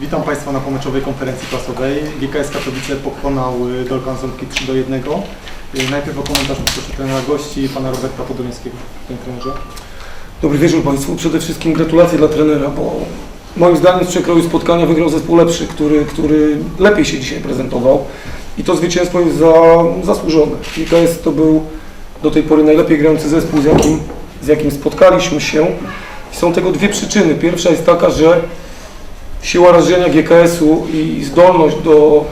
Witam Państwa na pomeczowej konferencji prasowej. GKS Katowice pokonał y, Dolkan Ząbki 3 do 1. Y, Najpierw o komentarz proszę trenera gości, pana Roberta Podolińskiego. Panie trenerze. Dobry wieczór Państwu. Przede wszystkim gratulacje dla trenera, bo moim zdaniem z przekroju spotkania wygrał zespół lepszy, który, który lepiej się dzisiaj prezentował i to zwycięstwo jest za, zasłużone. GKS to był do tej pory najlepiej grający zespół, z jakim, z jakim spotkaliśmy się. I są tego dwie przyczyny. Pierwsza jest taka, że siła rażenia GKS-u i zdolność do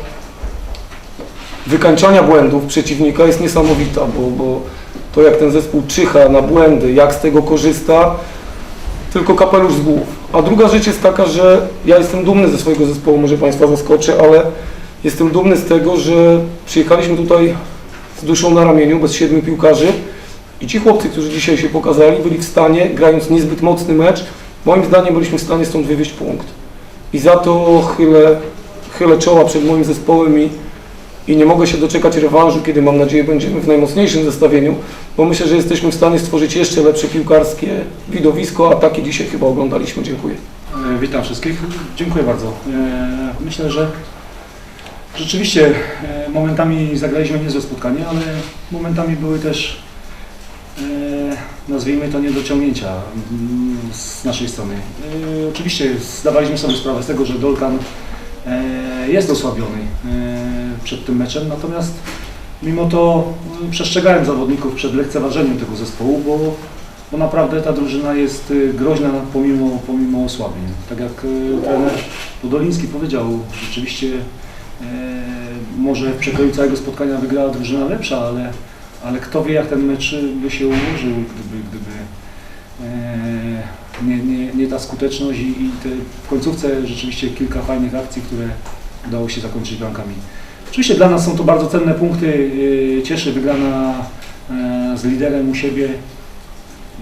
wykańczania błędów przeciwnika jest niesamowita, bo, bo to jak ten zespół czyha na błędy, jak z tego korzysta, tylko kapelusz z głów. A druga rzecz jest taka, że ja jestem dumny ze swojego zespołu, może Państwa zaskoczę, ale jestem dumny z tego, że przyjechaliśmy tutaj z duszą na ramieniu, bez siedmiu piłkarzy i ci chłopcy, którzy dzisiaj się pokazali, byli w stanie, grając niezbyt mocny mecz, moim zdaniem byliśmy w stanie stąd wywieźć punkt. I za to chylę, chylę czoła przed moim zespołem i, i nie mogę się doczekać rewanżu, kiedy mam nadzieję będziemy w najmocniejszym zestawieniu, bo myślę, że jesteśmy w stanie stworzyć jeszcze lepsze piłkarskie widowisko, a takie dzisiaj chyba oglądaliśmy. Dziękuję. E, Witam wszystkich. Dziękuję bardzo. E, Myślę, że rzeczywiście e, momentami zagraliśmy niezłe spotkanie, ale momentami były też nazwijmy to niedociągnięcia mm, z naszej strony. E, Oczywiście zdawaliśmy sobie sprawę z tego, że Dolkan e, jest osłabiony e, przed tym meczem, natomiast mimo to przestrzegałem zawodników przed lekceważeniem tego zespołu, bo bo naprawdę ta drużyna jest groźna pomimo, pomimo osłabień. Tak jak trener Podoliński powiedział, rzeczywiście może w przekroju całego spotkania wygrała drużyna lepsza, ale, ale kto wie jak ten mecz by się ułożył, gdyby, gdyby e, nie, nie, nie ta skuteczność i, i te, w końcówce rzeczywiście kilka fajnych akcji, które udało się zakończyć bramkami. Oczywiście dla nas są to bardzo cenne punkty. y, Cieszy wygrana e, z liderem u siebie.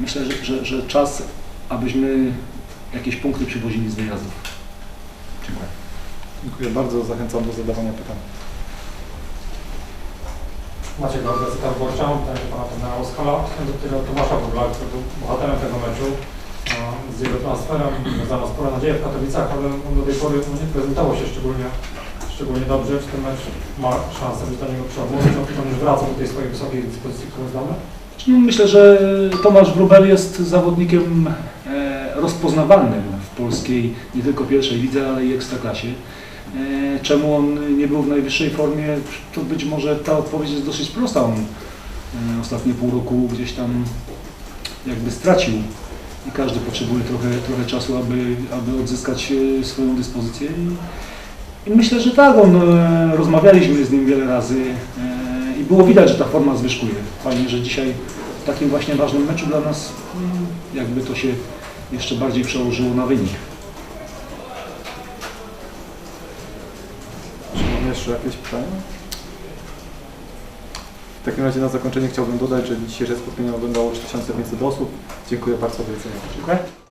Myślę, że, że, że czas, abyśmy jakieś punkty przywozili z wyjazdów. Dziękuję. Dziękuję bardzo, zachęcam do zadawania pytań. Maciek Gorda, Zetar Borcza, pytanie do pana trenera Oskala, do tego Tomasza Wróbla, który był bohaterem tego meczu. A Z jego transferem wiązano spore nadzieje w Katowicach, ale on do tej pory no, nie prezentował się szczególnie, szczególnie dobrze. Czy ten mecz ma szansę być dla niego przełomowy? Czy on już wraca do tej swojej wysokiej dyspozycji, którą znamy? No, Myślę, że Tomasz Wróbel jest zawodnikiem e, rozpoznawalnym w polskiej, nie tylko pierwszej lidze, ale i ekstraklasie. E, Czemu on nie był w najwyższej formie, to być może ta odpowiedź jest dosyć prosta. On e, ostatnie pół roku gdzieś tam jakby stracił i każdy potrzebuje trochę, trochę czasu, aby, aby odzyskać e, swoją dyspozycję. I, i myślę, że tak, on, rozmawialiśmy z nim wiele razy i było widać, że ta forma zwyżkuje. Fajnie, że dzisiaj w takim właśnie ważnym meczu dla nas mm, jakby to się jeszcze bardziej przełożyło na wynik. Jeszcze jakieś pytania? W takim razie na zakończenie chciałbym dodać, że dzisiejsze spotkanie oglądało 3500 osób. Dziękuję bardzo za wiedzenie. Dziękuję.